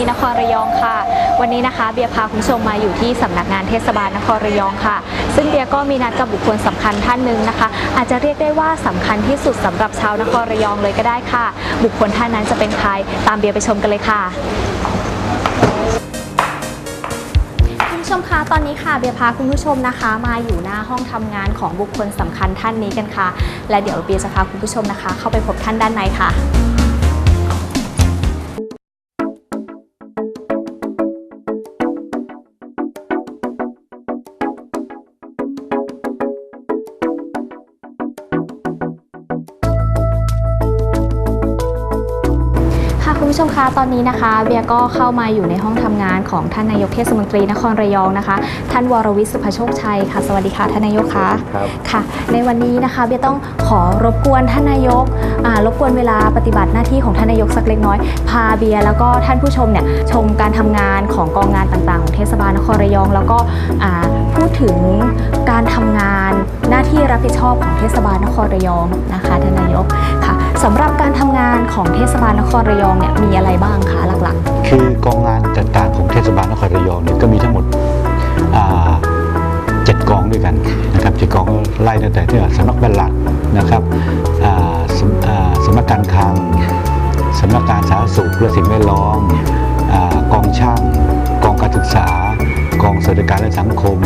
นีนครระยองค่ะ วันนี้นะคะเบียร์พาคุณผู้ชมมาอยู่ที่สำนักงานเทศบาลนครระยองค่ะ ซึ่งเบียร์ก็มีนัดกับบุคคลสำคัญท่านหนึ่งนะคะ อาจจะเรียกได้ว่าสำคัญที่สุดสำหรับชาวนครระยองเลยก็ได้ค่ะ บุคคลท่านนั้นจะเป็นใครตามเบียร์ไปชมกันเลยค่ะคุณผู้ชมคะตอนนี้ค่ะเบียร์พาคุณผู้ชมนะคะ มาอยู่หน้าห้องทำงานของบุคคลสำคัญท่านนี้กันค่ะ และเดี๋ยวเบียร์จะพาคุณผู้ชมนะคะ เข้าไปพบท่านด้านในค่ะ ผู้ชมคะตอนนี้นะคะเบียร์ก็เข้ามาอยู่ในห้องทำงานของท่านนายกเทศมนตรีนครระยองนะคะ ท่านวรวิศสุภโชคชัยค่ะ สวัสดีค่ะท่านนายกคะครับค่ะ ในวันนี้นะคะเบียร์ต้องขอรบกวนท่านนายกอ่ารบกวนเวลาปฏิบัติหน้าที่ของท่านนายกสักเล็กน้อย พาเบียร์แล้วก็ท่านผู้ชมเนี่ยชมการทำงานของกองงานต่างๆของเทศบาลนครระยอง แล้วก็อ่าพูดถึงการทำงานหน้าที่รับผิดชอบของเทศบาลนครระยองนะคะท่านนายกค่ะ สำหรับการทำงานของเทศบาลนครระยองเนี่ยมีอะไรบ้างคะหลักๆ คือกองงานต่างๆของเทศบาลนครระยองเนี่ยก็มีทั้งหมดเจ็ดกองด้วยกันนะครับเจ็ดกองไล่ตั้งแต่ที่สำนักบัลลัดนะครับสำอ่าสำนักการคลังสำนักการสาธารณสุขและสิ่งแวดล้อมกองช่าง กองการศึกษา กองสวัสดิการและสังคม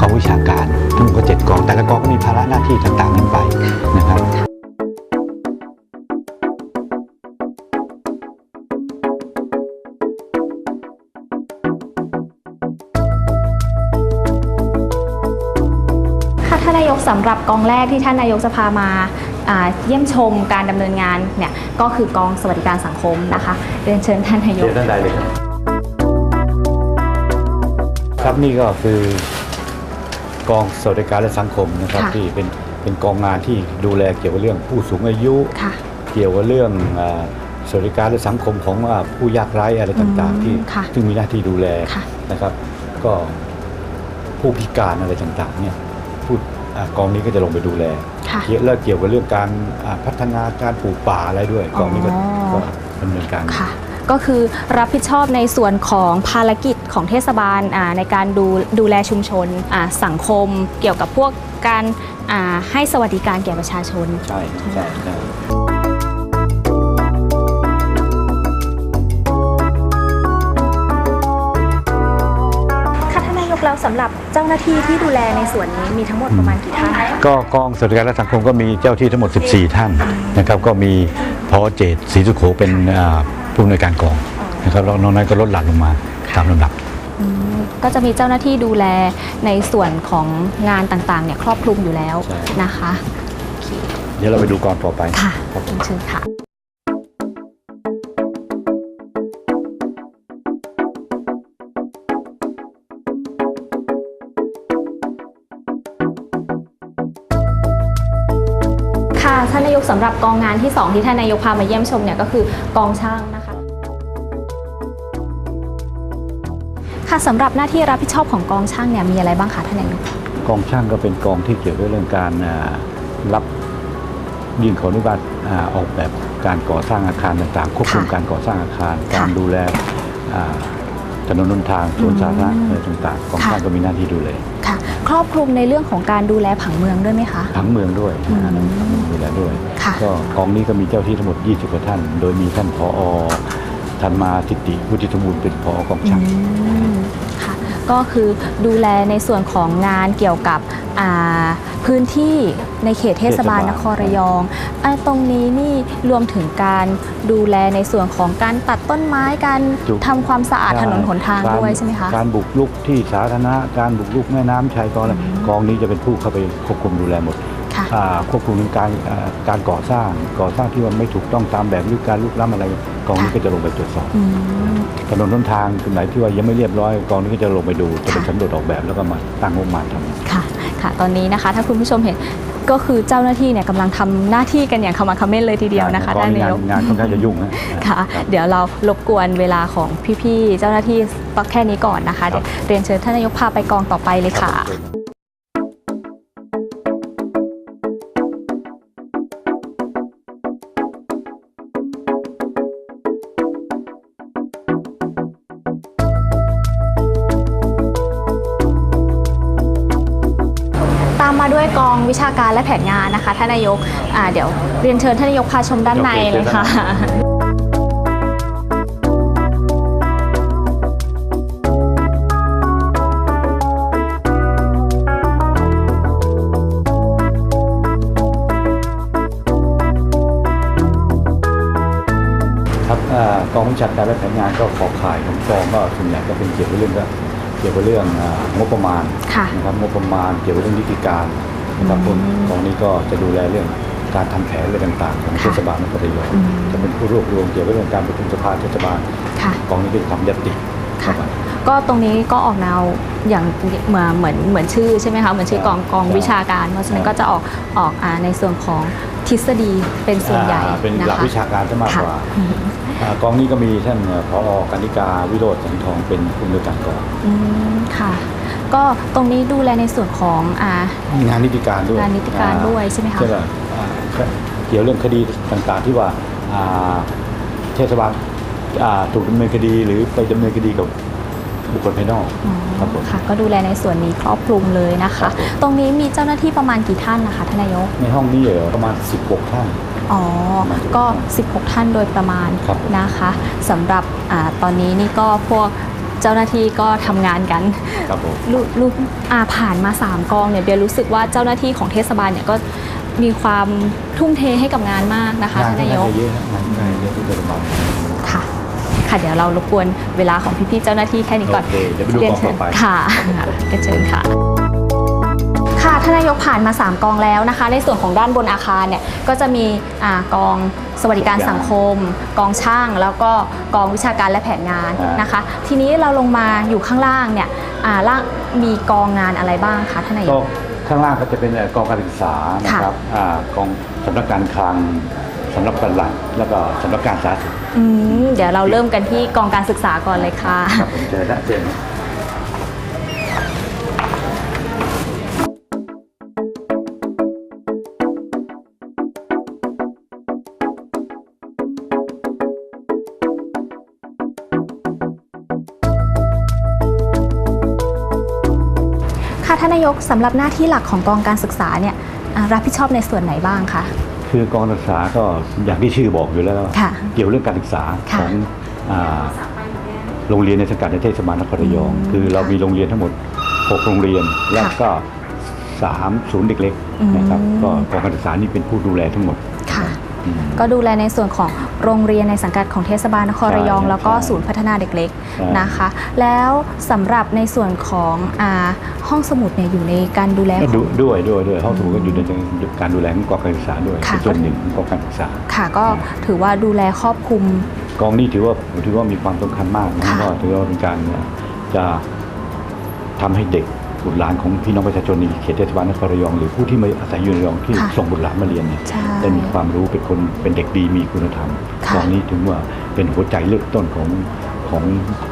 กองวิชาการทั้งหมดก็เจ็ดกองแต่ละกองก็มีภาระหน้าที่ต่างๆกันไป สำหรับกองแรกที่ท่านนายกจะพามาอ่าเยี่ยมชมการดำเนินงานเนี่ยก็คือกองสวัสดิการสังคมนะคะเรียนเชิญท่านนายกเชิญท่านใดเลยครับครับนี่ก็คือกองสวัสดิการและสังคมนะครับค่ะที่เป็นเป็นกองงานที่ดูแลเกี่ยวกับเรื่องผู้สูงอายุค่ะเกี่ยวกับเรื่องอ่าสวัสดิการและสังคมของอ่าผู้ยากไร้อะไรต่างอืมๆที่ค่ะซึ่งมีหน้าที่ดูแลค่ะนะครับ ก็ผู้พิการอะไรต่างๆเนี่ยผู้อ่า กองนี้ก็จะลงไปดูแลค่ะเกี่ยวแล้วเกี่ยวกับเรื่องการอ่าพัฒนาการปลูกป่าอะไรด้วย กองนี้ก็อ๋อก็ดำเนินการค่ะก็คือรับผิดชอบในส่วนของภารกิจของเทศบาลอ่าในการดูดูแลชุมชนอ่าสังคม เกี่ยวกับพวกการอ่าให้สวัสดิการแก่ประชาชน ใช่ใช่ สำหรับเจ้าหน้าที่ที่ดูแลในส่วนนี้มีทั้งหมดประมาณกี่ท่านคะก็กองสวัสดิการและสังคมก็มีเจ้าที่ทั้งหมด 14 ท่านนะครับก็มีพอเจตศรีสุโขเป็นอ่าผู้อำนวยการกองนะครับแล้วนอกนั้นก็ลดหลั่นลงมาตามลำดับ อืมก็จะมีเจ้าหน้าที่ดูแลในส่วนของงานต่างๆเนี่ยครอบคลุมอยู่แล้วใช่นะคะ เดี๋ยวเราไปดูกองต่อไป ค่ะครับเชิญค่ะ ท่านนายกสำหรับกองงานที่ 2 ที่ท่านนายกพามาเยี่ยมชมเนี่ยก็คือกองช่างนะคะค่ะสำหรับหน้าที่รับผิดชอบของกองช่างเนี่ยมีอะไรบ้างคะท่านนายกกองช่างก็เป็นกองที่เกี่ยวกับเรื่องการอ่ารับยื่นขออนุญาตอ่าออกแบบการก่อสร้างอาคารต่างๆ ควบคุมค่ะการก่อสร้างอาคารค่ะการดูแลอ่าถนนหนทางสวนสาธารณะอืมอะไรต่างๆ กองค่ะช่างก็มีหน้าที่ดูแล ค่ะครอบคลุมในเรื่องของการดูแลผังเมืองด้วยไหมคะ ผังเมืองด้วยอืมนะผังเมืองดูแลด้วยค่ะก็กองนี้ก็มีเจ้าที่ทั้งหมด 20กว่าท่าน โดยมีท่านผอธรรมาทิติวุฒิสมบูรณ์เป็นผอกองช่างอืมค่ะ ก็คือดูแลในส่วนของงานเกี่ยวกับอ่าพื้นที่ในเขตเทศบาลเทศบาลนครระยองอ่าตรงนี้นี่รวมถึงการดูแลในส่วนของการตัดต้นไม้การถูกทำความสะอาดถนนหนทางกรด้วยใช่ไหมคะการบุกรุกที่สาธารณะการบุกรุกแม่น้ำชายกองอะไรอืมกองนี้จะเป็นผู้เข้าไปควบคุมดูแลหมด ค่ะอ่าควบคุมการอ่าการก่อสร้างก่อสร้างที่มันไม่ถูกต้องตามแบบหรือการลุกล้ำอะไรกองนี้ค่ะก็จะลงไปตรวจสอบอืมถนนหนทางตรงไหนที่ว่ายังไม่เรียบร้อยกองนี้ก็จะลงไปดูจะเป็นค่ะสำรวจออกแบบแล้วก็มาตั้งงบประมาณทำค่ะค่ะ ตอนนี้นะคะ ถ้าคุณผู้ชมเห็นก็คือเจ้าหน้าที่เนี่ยกำลังทำหน้าที่กันอย่างขมักเขม้นเลยทีเดียวนะคะกองท่านนี้นายกงานงานค่อนข้างจะยุ่งนะค่ะรับเดี๋ยวเรารบกวนเวลาของพี่ๆเจ้าหน้าที่แค่นี้ก่อนนะคะครัเดี๋ยบวเรียนเชิญท่านนายกพาไปกองต่อไปเลยค่ะ และแผนงานนะคะท่านนายกอ่าเดี๋ยวเรียนเชิญท่านนายกพาชมด้านในเลยค่ะครับเอ่อกองวิชาการและแผนงานก็ขอข่ายของกองก็ส่วนใหญ่ก็เป็นเกี่ยวกับเรื่องก็เกี่ยวกับเรื่องอ่างบประมาณค่ะนะครับงบประมาณเกี่ยวกับเรื่องนิติการ นะครับอืมกองนี้ก็จะดูแลเรื่องการทำแผนอะไรต่างๆ ของค่ะเทศบาลนครระยองอืมจะเป็นผู้รวบรวมเกี่ยวกับเรื่องการประชุมสภาเทศบาลค่ะกองนี้ได้ทำยตติเข้าค่ะไปก็ตรงนี้ก็ออกแนวอย่างเหมือนเหมือนเหมือนชื่อใช่ไหมคะเหมือนชื่อกองกองใช่วิชาการ เพราะฉะนั้นใช่ก็จะออกออกอ่าในส่วนของทฤษฎีเป็นส่วนใหญ่อ่าเป็นนะหลักคะวิชาการซะมากกว่าอ่ากองนี้ก็มีท่านผอการนิกาวิโรธสังทองเป็นผู้อำนวยการกองอืมค่ะ ก็ตรงนี้ดูแลในส่วนของอ่างานนิติการด้วยงานนิติการด้วยใช่ไหมคะใช่ไหมอ่าเกี่ยวเรื่องคดีต่างๆที่ว่าอ่าเทศบาลอ่าถูกดำเนินคดีหรือไปดำเนินคดีกับบุคคลภายนอกอ๋อครับผมค่ะก็ดูแลในส่วนนี้ครอบคลุมเลยนะครัคะบผมตรงนี้มีเจ้าหน้าที่ประมาณกี่ท่านนะคะทานนายก ในห้องนี้เหรอประมาณ 16 ท่านอ๋อประมาณก็ 16 ท่านโดยประมาณครับนะคะสำหรับอาตอนนี้นี่ก็พวก เจ้าหน้าที่ก็ทำงานกันครับผมลูลูอาผ่านมา 3 กองเนี่ยเบียร์รู้สึกว่าเจ้าหน้าที่ของเทศบาลเนี่ยก็มีความทุ่มเทให้กับงานมากนะคะงานท่านก็นายน่ากจะเยอะนะงานก็น่าจะเยอะที่เทศบาลค่ะค่ะเดี๋ยวเรารบกวนเวลาของพี่ๆเจ้าหน้าที่แค่นี้ก่อนโอเคเดี๋ยวไปดูรีนกองต่อไปเชิญค่ะก็เชิญค่ะค่ะ ท่านนายกผ่านมา 3 กองแล้วนะคะ ในส่วนของด้านบนอาคารเนี่ยก็จะมีอากองสวัสดิการสังคม กองช่าง แล้วก็กองวิชาการและแผนงานอ่านนะคะ ทีนี้เราลงมาอยู่ข้างล่างเนี่ยอ่าล่างมีกองงานอะไรบ้างคะท่านนายก็กข้างล่างก็จะเป็นเอ่อกองการศึกษานะครับอ่ากองสำนักการคลังสำนักปลัดแล้วก็สำนักการสาธารณสุขอืมเดี๋ยวเราเริ่มกันที่กองการศึกษาก่อนเลยค่ะครับผมเจอได้เจอ สำหรับหน้าที่หลักของกองการศึกษาเนี่ยอ่ารับผิดชอบในส่วนไหนบ้างคะคือกองการศึกษาก็อย่างที่ชื่อบอกอยู่แล้วค่ะเกี่ยวเรื่องการศึกษาค่ะของอ่าโรงเรียนในสังกัดในเทศบาลนครระยองอืมคือเราค่ะมีโรงเรียนทั้งหมด 6 โรงเรียนแล้วก็3ศูนย์เด็กเล็กอืมนะครับก็กองการศึกษานี่เป็นผู้ดูแลทั้งหมดค่ะอืมก็ดูแลในส่วนของ โรงเรียนในสังกัดของเทศบาลนครระยองใช่แล้วก็ใช่ศูนย์พัฒนาเด็กเล็กใช่นะคะ แล้วสำหรับในส่วนของอาห้องสมุดเนี่ยอยู่ในการดูแลก็ขดูองด้วยด้วยด้วยห้องสมุดก็อยู่ในการดูแลของกองการศึกษาด้วยค่ะเป็นส่วนหนึ่งของกองการศึกษาค่ะก็ถือว่าดูแลครอบคลุมกองนี้ถือว่าถือว่ามีความสำคัญมากนะค่ะก็ถือว่าเป็นการจะทำให้เด็ก บุตรหลานของพี่น้องประชาชนในเขตเทศบาลนครระยอง หรือผู้ที่มาอาศัยอยู่ในระยองที่ส่งบุตรหลานมาเรียนเนี่ยได้มีความรู้เป็นคนเป็นเด็กดีมีคุณธรรมค่ะกองนี้ถึงว่าเป็นหัวใจเลือกต้นของของ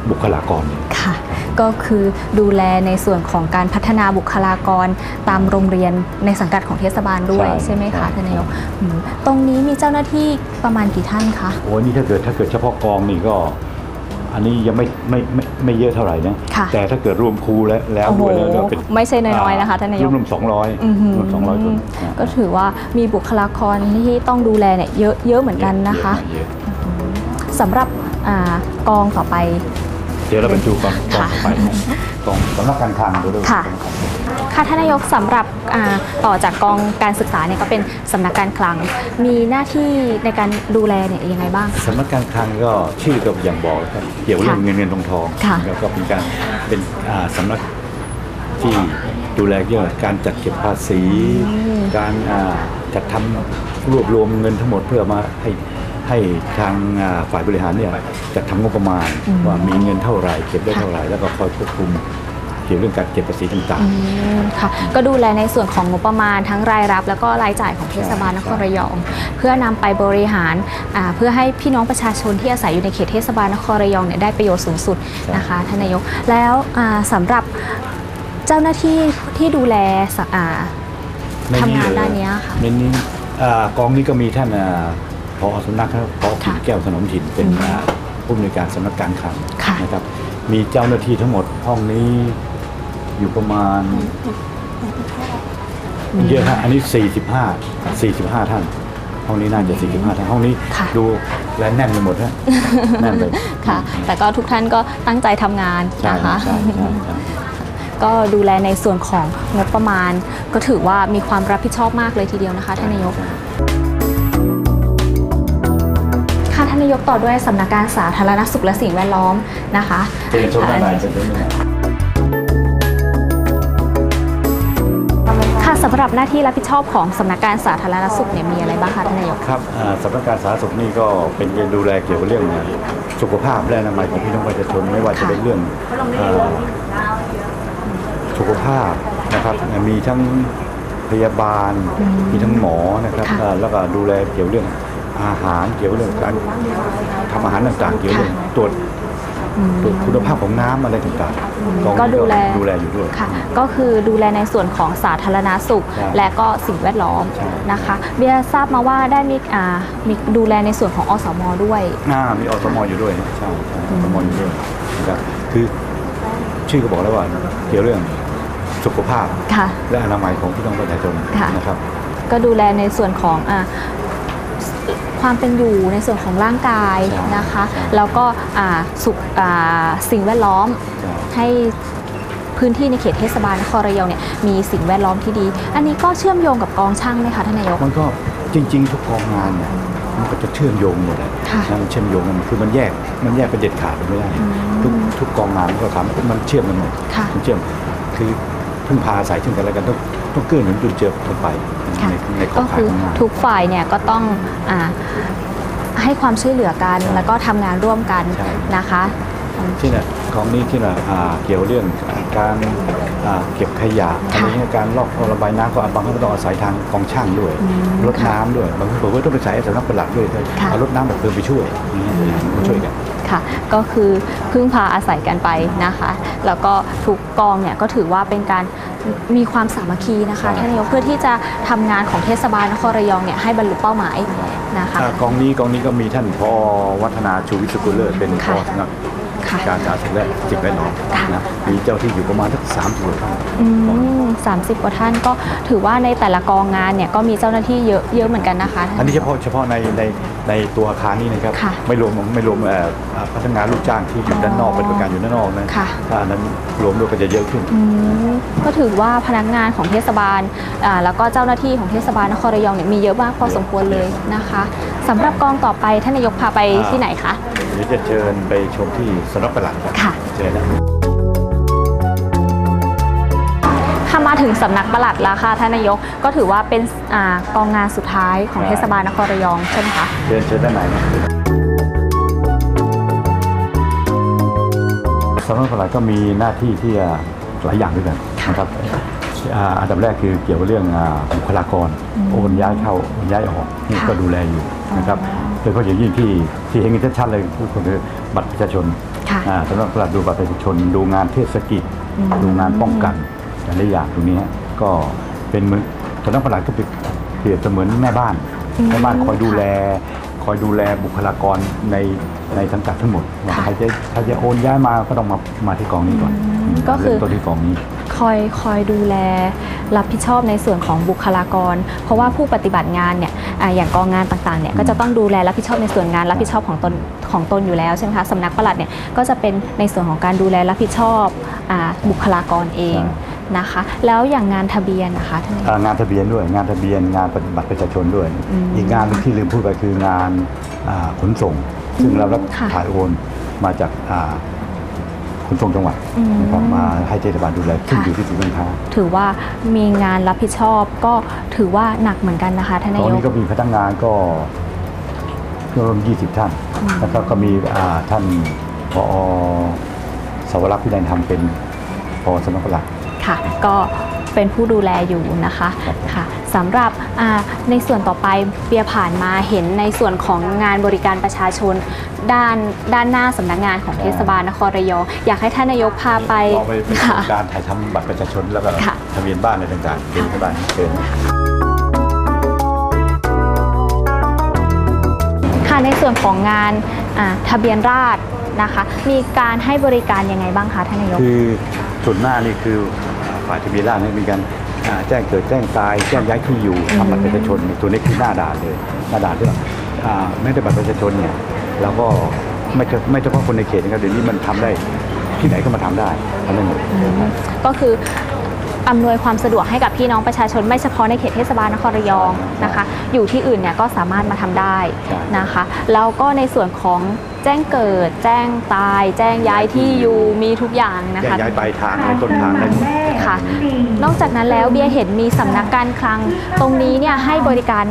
บุคลากรเนี่ยค่ะ ก็คือดูแลในส่วนของการพัฒนาบุคลากรตามโรงเรียนในสังกัดของเทศบาลด้วยใช่ไหมคะท่านนายกตรงนี้มีเจ้าหน้าที่ประมาณกี่ท่านคะโอ้นี่ถ้าเกิดถ้าเกิดเฉพาะกองนี่ก็ อันนี้ยังไม่ไม่ไม่ไม่เยอะเท่าไหร่นะค่ะแต่ถ้าเกิดรวมครูแล้วแล้วโอ้โหด้วยแล้วเป็นไม่ใช่น้อยๆนะคะท่านนายก รวมๆสองร้อยอื้อหือรวมสองร้อยคนนะก็ถือว่ามีบุคลากรที่ต้องดูแลเนี่ยเยอะเยอะเหมือนกันนะคะ เยอสำหรับอากองต่อไปเดี๋ยวเราไปดูกองกองค่ะต่อไปนะกองสำนักการคลังเดี๋ยวเราค่ะ ค่ะท่านนายกสำหรับอ่าต่อจากกองการศึกษาเนี่ยก็เป็นสำนักการคลัง มีหน้าที่ในการดูแลเนี่ยยังไงบ้างคะสำนักการคลังก็ชื่อก็อย่างบอกครับเกี่ยวเรื่องค่ะเงินเงินทองทองค่ะแล้วก็เป็นการเป็นอ่าสำนักที่ดูแลเกี่ยวกับการจัดเก็บภาษี การอ่าจัดทำรวบรวมเงินทั้งหมดเพื่อมาให้ให้ทางอ่าฝ่ายบริหารเนี่ยจัดทำงบประมาณอืมว่ามีเงินเท่าไหร่เก็บได้ค่ะเท่าไหร่แล้วก็คอยควบคุมเกี่ยวเรื่องการเก็บภาษีต่างอืมค่ะก็ดูแลในส่วนของงบประมาณทั้งรายรับ แล้วก็รายจ่ายของเทศบาลนครระยอง เพื่อนำไปบริหารอ่าเพื่อให้พี่น้องประชาชนที่อาศัยอยู่ในเขตเทศบาลนครระยองเนี่ยได้ประโยชน์สูงสุดนะคะท่านนายก แล้วอ่าสำหรับเจ้าหน้าที่ที่ดูแลสะอ่าๆในทำงานเลยด้านเนี้ยค่ะในนี้อ่ากองนี้ก็มีท่านอ่าพอสำนักครับพอถิ่นค่ะแก้วสนมถิ่นเป็นอืมอ่าผู้อำนวยการสำนักการคลังค่ะนะครับ มีเจ้าหน้าที่ทั้งหมดห้องนี้ อยู่ประมาณ เยอะฮะอันนี้ 45 45 ท่านห้องนี้น่าจะ 45 ท่านห้องนี้ค่ะ ดูแลนแน่นไปหมดฮะแน่นเลยค่ะ แต่ก็ทุกท่านก็ตั้งใจทำงานใช่นะคะ ใช่ใช่ใช่ ก็ดูแลในส่วนของงบประมาณ ก็ถือว่ามีความรับผิดชอบมากเลยทีเดียวนะคะท่านนายก ค่ะท่านนายกต่อด้วยสำนักการสาธารณสุขและสิ่งแวดล้อมนะคะเชิญชมด้านในเชิญชมด้านในค่ะ สำหรับหน้าที่รับผิดชอบของสำนักการสาธารณสุขเนี่ยมีอะไรบ้างคะท่านนายกครับอ่าสำนักการสาธารณสุขนี่ก็เป็นการดูแลเกี่ยวกับเรื่องสุขภาพและอนามัยของพี่น้องประชาชนไม่ว่าจะค่ะเป็นเรื่องอ่าสุขภาพนะครับมีทั้งพยาบาลมีทั้งหมอนะครับค่ะอ่าแล้วก็ดูแลเกี่ยวเรื่องอาหารเกี่ยวเรื่องการทำอาหารต่างๆ เกี่ยวเรื่องตรวจอืมตรวจ คุณภาพของน้ำอะไรต่างๆกองนี้ก็ดูแลดูแลอยู่ด้วยค่ะ ก็คือดูแลในส่วนของสาธารณสุขใช่และก็สิ่งแวดล้อมใช่นะคะเบียร์ทราบมาว่าได้มีอ่ามีดูแลในส่วนของอสมด้วยอ่ามีอสมอยู่ด้วยนะใช่ใช่อสมอยู่ด้วยนะครับคือชื่อก็บอกแล้วว่าเกี่ยวเรื่องสุขภาพค่ะและอนามัยของพี่น้องประชาชนค่ะนะครับก็ดูแลในส่วนของอา ความเป็นอยู่ในส่วนของร่างกายใช่นะคะใช่แล้วก็อ่าสุขอ่าสิ่งแวดล้อมใช่ให้พื้นที่ในเขตเทศบาลนครระยองเนี่ยมีสิ่งแวดล้อมที่ดี อันนี้ก็เชื่อมโยงกับกองช่างไหมคะท่านนายกมันก็จริง ๆ ทุกกองงานเนี่ยมันก็จะเชื่อมโยงหมดเลยค่ะนะมันเชื่อมโยงกันคือมันแยกมันแยกเป็นเด็ดขาดไม่ได้อืมทุกทุกกองงานมันก็ทำมันเชื่อมกันหมดค่ะมันเชื่อมคือพึ่งพาอาศัยซึ่งกันและกันต้อง ต้องเกื้อหนุนจุนเจือกันไปค่ะในในขอก็งข่ายคือของงานทุกฝ่ายเนี่ยก็ต้องอาให้ความช่วยเหลือกันใช่แล้วก็ทำงานร่วมกันใช่นะคะที่เนี่ยของนี้ที่น่ะอ่าเกี่ยวเรื่องการอ่าเก็บขยะอันนี้การลอกท่อระบายน้ำก็บางครั้งก็ต้องอาศัยทางกองช่างด้วยอืมรถน้ำด้วยบางครั้งผมก็ต้องไปใช้สำนักปลัดด้วยค่ะเอารถน้ำแบบเดินไปช่วยอย่างเงี้ยมาช่วยกันค่ะก็คือพึ่งพาอาศัยกันไปนะคะ แล้วก็ ทุกกองเนี่ยก็ถือว่าเป็นการมีความสามัคคีนะคะใช่ท่านนายกเพื่อที่จะทำงานของเทศบาลนครระยองเนี่ยให้บรรลุเป้าหมายนะคะอ่ากองนี้กองนี้ก็มีท่านพอวัฒนาชูวิทย์สกุลเลิศเป็นพค่ะอสำนักค่ะการสาธารณสุขและ สิ่งแวดล้อมค่ะนะมีเจ้าที่อยู่ประมาณสักสามสิบท่านอืมสามสิบกว่าท่านก็ถือว่าในแต่ละกองงานเนี่ยก็มีเจ้าหน้าที่เยอะเยอะเหมือนกันนะคะอันนี้เฉพาะเฉพาะในในในตัวอาคารนี้นะครับค่ะไม่รวมไม่รวมเอ่ออ่าพนักงานลูกจ้างที่อยู่ด้านนอกเป็นประกันอยู่ด้านนอกนะค่ะถ้าอันนั้นรวมด้วยก็จะเยอะขึ้นอืมก็ถือว่าพนักงานของเทศบาลอ่าแล้วก็เจ้าหน้าที่ของเทศบาลนครระยองเนี่ยมีเยอะมากพอสมควรเลยนะคะสำหรับกองต่อไปท่านนายกพาไปอ่าที่ไหนคะ เดี๋ยวจะเชิญไปชมที่สำนักปลัดครับค่ะ เชิญนะถ้ามาถึงสำนักปลัดแล้วค่ะท่านนายกก็ถือว่าเป็นอากองงานสุดท้ายของเทศบาลนครระยองใช่ไหมคะ เชิญเชิญด้านไหนนะสำนักปลัดก็มีหน้าที่ที่จะหลายอย่างด้วยกันนะครับอ่าอันดับแรกคือเกี่ยวกับเรื่องอ่าบุคลากรโอนย้ายเข้าโอนย้ายออกนี่ค่ะก็ดูแลอยู่นะครับอ๋อ โดยเฉพาะอย่างยิ่งที่ที่เห็นกันชัดๆเลยก็คือบัตรประชาชนค่ะอ่าสำนักปลัดดูบัตรประชาชน ดูงานเทศกิจ อืม ดูงานป้องกันหลายๆอย่างตรงนี้ฮะก็เป็นเหมือนสำนักปลัดก็เป็นเปรียบเสมือนแม่บ้านอืมแม่บ้านคอยดูแล คอยดูแลบุคลากรในในสังกัดทั้งหมดว่าค่ะ ใครจะใครจะโอนย้ายมาก็ต้องมามาที่กองนี้ก่อน อืม ก็คือเริ่มต้นที่กองนี้คอยคอยดูแลรับผิดชอบในส่วนของบุคลากร เพราะว่าผู้ปฏิบัติงานเนี่ยอาอย่างกองงานต่างๆเนี่ยก็จะต้องดูแลรับผิดชอบในส่วนงานรับผิดชอบของตนของตนอยู่แล้วใช่ไหมคะสำนักปลัดเนี่ยก็จะเป็นในส่วนของการดูแลรับผิดชอบอาบุคลากรเองใช่นะคะ แล้วอย่างงานทะเบียนนะคะท่านนายกอ่างานทะเบียนด้วย งานทะเบียนงานปฏิบัติประชาชนด้วยอืมอีกงานหนึงที่ลืมพูดไปคืองานอ่าขนส่ง ซึ่งเรารับค่ะถ่ายโอนมาจากอ่า ขนส่งจังหวัดอืมนะครับมาให้เทศบาลดูแลซึ่งค่ะอยู่ที่ศูนย์การค้าถือว่ามีงานรับผิดชอบก็ถือว่าหนักเหมือนกันนะคะท่านตนาอนยนี้กก็มีพนักงานก็รวม20 ท่านอืมนะครับก็มีอ่าท่านพอสวรักษ์พินัยธรรมเป็นพอสำนักปลัดค่ะ ก็ เป็นผู้ดูแลอยู่นะคะครับค่ะสำหรับอ่าในส่วนต่อไปเบียร์ผ่านมาเห็นในส่วนของงานบริการประชาชนด้านด้านหน้าสำนักงานของเทศบาลนครระยองอยากให้ท่านนายกพาไปเราไปเป็นค่ะการถ่ายทำบัตรประชาชนแล้วก็ค่ะทะเบียนบ้านอะไรต่างๆเป็นที่บ้านเชิญค่ะในส่วนของงานอ่าทะเบียนราษฎรนะคะมีการให้บริการยังไงบ้างคะท่านนายกคือส่วนหน้านี่คือ ฝ่ายทะเบียนราษฎรเนี่ยมีการอ่าแจ้งเกิดแจ้งตายแจ้งย้ายที่อยู่ทำบัตรประชาชนเนี่ยตัวนี้คือหน้าด่านเลยหน้าด่านที่ว่าอ่าไม่ได้บัตรประชาชนเนี่ยเราก็ไม่เฉไม่เฉพาะคนในเขตนะครับเดี๋ยวนี้มันทำได้ที่ไหนก็มาทำได้ทำได้หมดก็คืออำนวยความสะดวกให้กับพี่น้องประชาชนไม่เฉพาะในเขตเทศบาลนครระยองนะคะ อยู่ที่อื่นเนี่ยก็สามารถมาทำได้ใช่นะคะ แล้วก็ในส่วนของ แจ้งเกิด แจ้งตาย แจ้งย้ายที่อยู่มีทุกอย่างนะแจ้งคะ ย้ายปลายทางในต้นทางได้หมด ค่ะ นอกจากนั้นแล้วเบียร์เห็นมีสำนักการคลัง ตรงนี้เนี่ยให้บริการ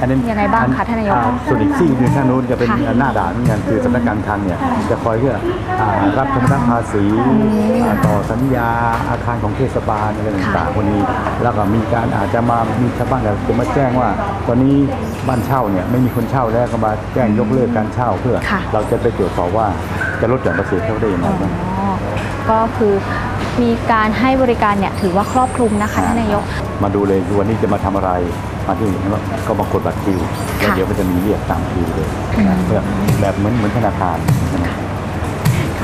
อันนั้นยังไงบ้างคะท่านนายก อ่ส่วนอีกซี่หนึ่งท่านนู้นจะเป็นค่ะหน้าด่านเหมือนกันคือสำนักงานคลังเนี่ยจะคอยเพื่ออ่ารับชำระภาษีอ่าต่อสัญญาอาคารของเทศบาลอะไรต่างๆพวกนี้ แล้วก็มีการอาจจะมามีชาวบ้านจะมาแจ้งว่า ตอนนี้ บ้านเช่าเนี่ยไม่มีคนเช่าแล้วก็มาแจ้งยกเลิกการเช่าเพื่อ ค่ะ เราจะไปตรวจสอบว่าจะลดหย่อนภาษีเขาได้ยังไงบ้าง อ๋อก็คือมีการให้บริการเนี่ยถือว่าครอบคลุมนะคะท่านนายก มาดูเลยวันนี้จะมาทำอะไรมาที่นี่ก็มากดบัตรคิวแล้วค่ะเดี๋ยวมันจะมีเรียกตามคิวเลยนะเพื่อแบบเหมือนเหมือนธนาคารนะ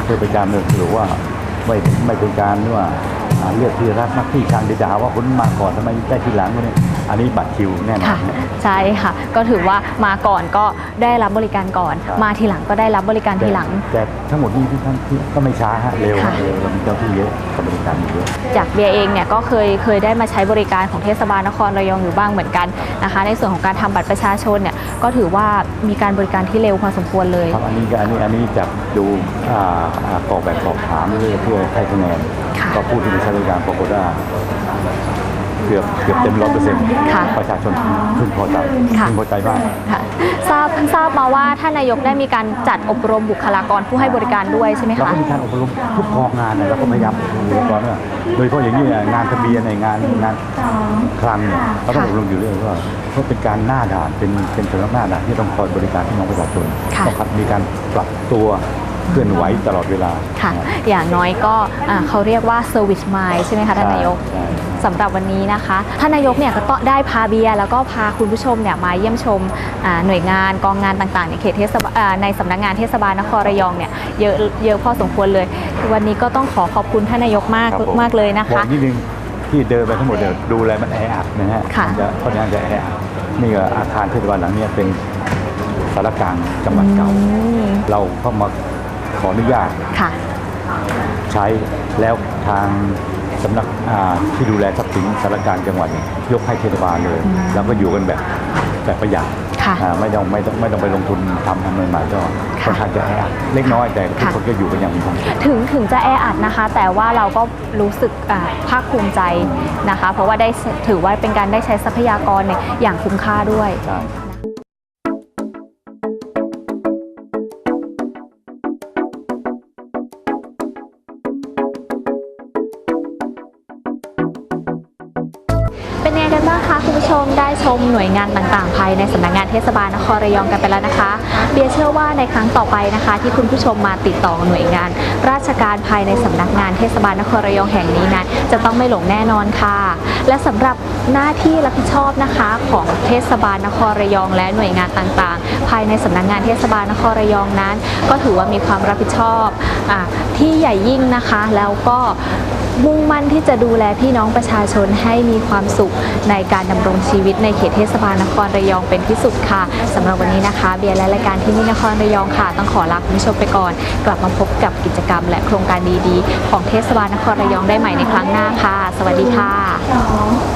เพื่อเป็นการเลือกหรือว่าไม่ไม่เป็นการว่าอ่าเลือกที่รักมักที่ชังเดี๋ยวจะหาว่าคนมาก่อนทำไมได้ทีหลังเนี่ย อันนี้บัตรคิวแน่นอน ค่ะใช่ค่ะ ก็ถือว่ามาก่อนก็ได้รับบริการก่อน ครับ มาทีหลังก็ได้รับบริการทีหลัง แต่ทั้งหมดนี้ที่ท่านที่ก็ไม่ช้าฮะเร็วค่ะ เร็วเรามีเจ้าที่เยอะกับบริการเยอะ จากเบียร์เองเนี่ยก็เคยเคยได้มาใช้บริการของเทศบาลนครระยองอยู่บ้างเหมือนกันนะคะ ในส่วนของการทำบัตรประชาชนเนี่ยก็ถือว่ามีการบริการที่เร็วพอสมควรเลย ครับอันนี้ก็อันนี้อันนี้จากดูอ่าอ่ากรอกแบบสอบถามเพื่อเพื่อให้คะแนนค่ะ ก็พูดที่ใช้บริการปรากฏว่า เกือบเกือบเต็มร้อยเปอร์เซ็นต์ค่ะประชาชนพึงพอใจค่ะ พึงพอใจมาก ค่ะทราบทราบมาว่าท่านนายกได้มีการจัดอบรมบุคลากรผู้ให้บริการด้วยใช่ไหมเราคะ ก็มีการอบรมทุกกองงานเนี่ยเราก็พยายามอบรมบุคลากรว่าโดยเฉพาะอย่างนี้งานทะเบียนในงานงานคลังเนี่ยเราต้องค่ะอบรมอยู่เรื่อยว่าเพราะเป็นการหน้าด่านเป็นเป็นสำนักหน้าด่านที่ต้องคอยบริการพี่น้องประชาชนค่ะ ต้องมีการปรับตัว เคลื่อนไหวตลอดเวลาค่ะนะอย่างน้อยก็อ่าเขาเรียกว่า service mind ใช่ไหมคะท่านนายกใช่ใช่สำหรับวันนี้นะคะท่านนายกเนี่ยก็ต้องได้พาเบียร์แล้วก็พาคุณผู้ชมเนี่ยมาเยี่ยมชมอ่าหน่วยงานกองงานต่างๆ ในเขตเทศบาลอ่าในสำนักงานเทศบาลนครระยองเนี่ยเยอะเยอะพอสมควรเลย วันนี้ก็ต้องขอขอบคุณท่านนายกมากครับผมมากเลยนะบอคะกนิดนึงที่เดินไปทั้งหมดเนี่ยดูแลมันแออัดนะฮะค่ะมันจะค่อนข้างจะแออัดนี่ก็อาคารเทศบาลหลังเนี้เป็นสารกลางจังหวัดเก่าอืมเราเข้ามา ขออนุญาตค่ะ ใช้แล้วทางสำนักอ่าที่ดูแลทรัพย์สินสารกลางจังหวัดเนี่ยยกให้เทศบาลเลยอืมแล้วก็อยู่กันแบบแบบประหยัดค่ะอ่าไม่ต้องไม่ต้องไม่ต้องไปลงทุนทำทำใหม่ๆก็ค่ะค่อนข้างจะแออัดเล็กน้อยแต่ทุกค่ะคนก็อยู่กันอย่างมีความสุขถึงถึงจะแออัดนะคะ แต่ว่าเราก็รู้สึกอ่าภาคภูมิใจนะคะ เพราะว่าได้ถือว่าเป็นการได้ใช้ทรัพยากรเนี่ยอย่างคุ้มค่าด้วย on. ชมได้ชมหน่วยงานต่างๆ ภายในสำนักงานเทศบาลนครระยองกันไปแล้วนะคะ เบียเชื่อว่าในครั้งต่อไปนะคะ ที่คุณผู้ชมมาติดต่อหน่วยงาน ราชการภายในสำนักงานเทศบาลนครระยองแห่งนี้นั้นจะต้องไม่หลงแน่นอนค่ะ และสำหรับหน้าที่รับผิดชอบนะคะของเทศบาลนครระยอง และหน่วยงานต่างๆ ภายในสำนักงานเทศบาลนครระยองนั้น ก็ถือว่ามีความรับผิดชอบอที่ใหญ่ยิ่งนะคะแล้วก็มุ่งมั่นที่จะดูแลพี่น้องประชาชนให้มีความสุขในการดำรงชีวิตในเขตเทศบาลนครระยองเป็นที่สุดค่ะสำหรับวันนี้นะคะ เบียร์และรายการที่นี่นครระยองค่ะ ต้องขอลาคุณผู้ชมไปก่อน กลับมาพบกับกิจกรรม และโครงการดีๆ ของเทศบาลนครระยองได้ใหม่ในครั้งหน้าค่ะ สวัสดีค่ะ